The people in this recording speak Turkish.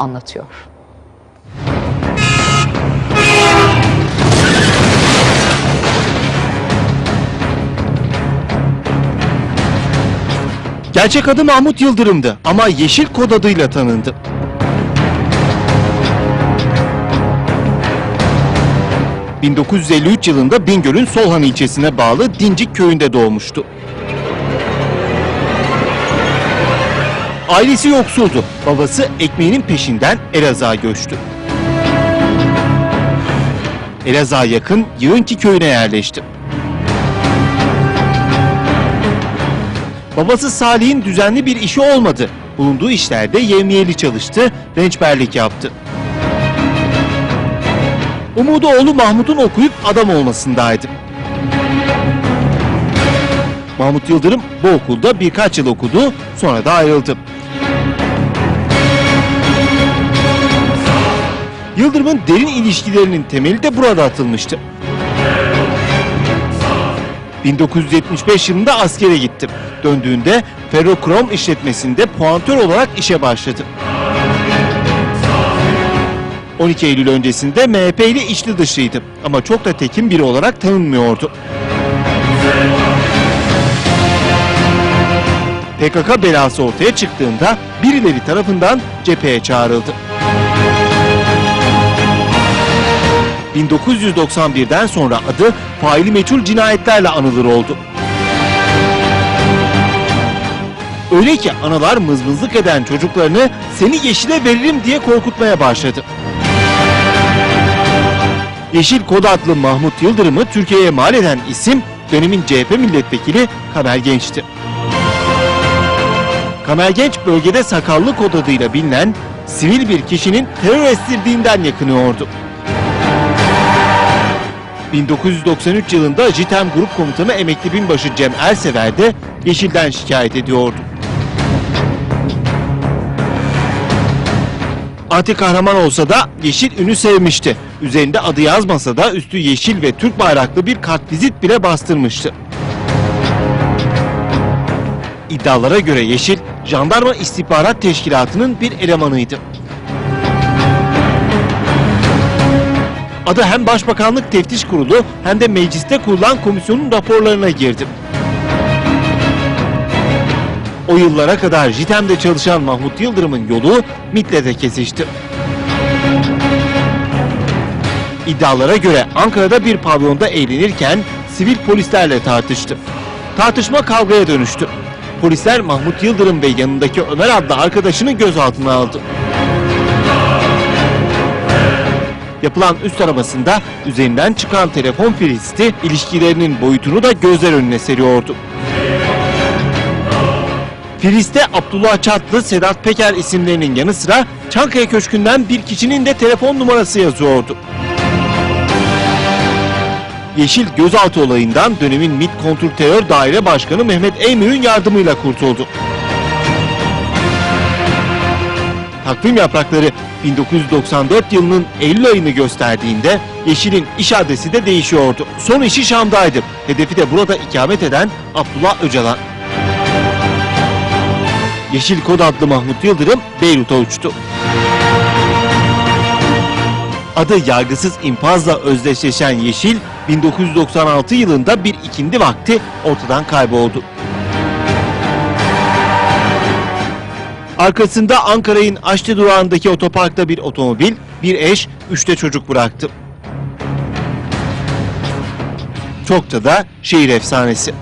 anlatıyor. Gerçek adı Mahmut Yıldırım'dı ama Yeşil kod adıyla tanındı. ...1953 yılında Bingöl'ün Solhan ilçesine bağlı Dincik köyünde doğmuştu. Ailesi yoksuldu. Babası ekmeğinin peşinden Elazığ'a göçtü. Elazığ'a yakın Yığınki köyüne yerleşti. Babası Salih'in düzenli bir işi olmadı. Bulunduğu işlerde yevmiyeli çalıştı, rençberlik yaptı. Umudu oğlu Mahmut'un okuyup adam olmasındaydı. Mahmut Yıldırım bu okulda birkaç yıl okudu, sonra da ayrıldı. Yıldırım'ın derin ilişkilerinin temeli de burada atılmıştı. 1975 yılında askere gitti. Döndüğünde ferrokrom işletmesinde puantör olarak işe başladı. 12 Eylül öncesinde MHP ile içli dışıydı ama çok da tekin biri olarak tanınmıyordu. PKK belası ortaya çıktığında birileri tarafından cepheye çağrıldı. 1991'den sonra adı faili meçhul cinayetlerle anılır oldu. Öyle ki analar mızmızlık eden çocuklarını seni yeşile veririm diye korkutmaya başladı. Yeşil Kod adlı Mahmut Yıldırım'ı Türkiye'ye mal eden isim dönemin CHP milletvekili Kamer Genç'ti. Kamer Genç bölgede sakallı kod adıyla bilinen sivil bir kişinin terör estirdiğinden yakınıyordu. 1993 yılında JITEM Grup Komutanı Emekli Binbaşı Cem Ersever de Yeşil'den şikayet ediyordu. Anti kahraman olsa da Yeşil ünü sevmişti. Üzerinde adı yazmasa da üstü yeşil ve Türk bayraklı bir kartvizit bile bastırmıştı. İddialara göre Yeşil, Jandarma İstihbarat Teşkilatı'nın bir elemanıydı. Adı hem Başbakanlık Teftiş Kurulu hem de mecliste kurulan komisyonun raporlarına girdi. O yıllara kadar JITEM'de çalışan Mahmut Yıldırım'ın yolu MİT'le kesişti. İddialara göre Ankara'da bir pavyonda eğlenirken sivil polislerle tartıştı. Tartışma kavgaya dönüştü. Polisler Mahmut Yıldırım ve yanındaki Ömer adlı arkadaşını gözaltına aldı. Yapılan üst aramasında üzerinden çıkan telefon filisti ilişkilerinin boyutunu da gözler önüne seriyordu. Filiste Abdullah Çatlı, Sedat Peker isimlerinin yanı sıra Çankaya Köşkü'nden bir kişinin de telefon numarası yazıyordu. Yeşil gözaltı olayından dönemin MİT Kontrterör Daire Başkanı Mehmet Eymür'ün yardımıyla kurtuldu. Takvim yaprakları 1994 yılının Eylül ayını gösterdiğinde Yeşil'in iş adresi de değişiyordu. Son işi Şam'daydı. Hedefi de burada ikamet eden Abdullah Öcalan. Yeşil Kod adlı Mahmut Yıldırım Beyrut'a uçtu. Adı yargısız infazla özdeşleşen Yeşil, 1996 yılında bir ikindi vakti ortadan kayboldu. Arkasında Ankara'nın Aşti durağındaki otoparkta bir otomobil, bir eş, üçte çocuk bıraktı. Çokça da şehir efsanesi.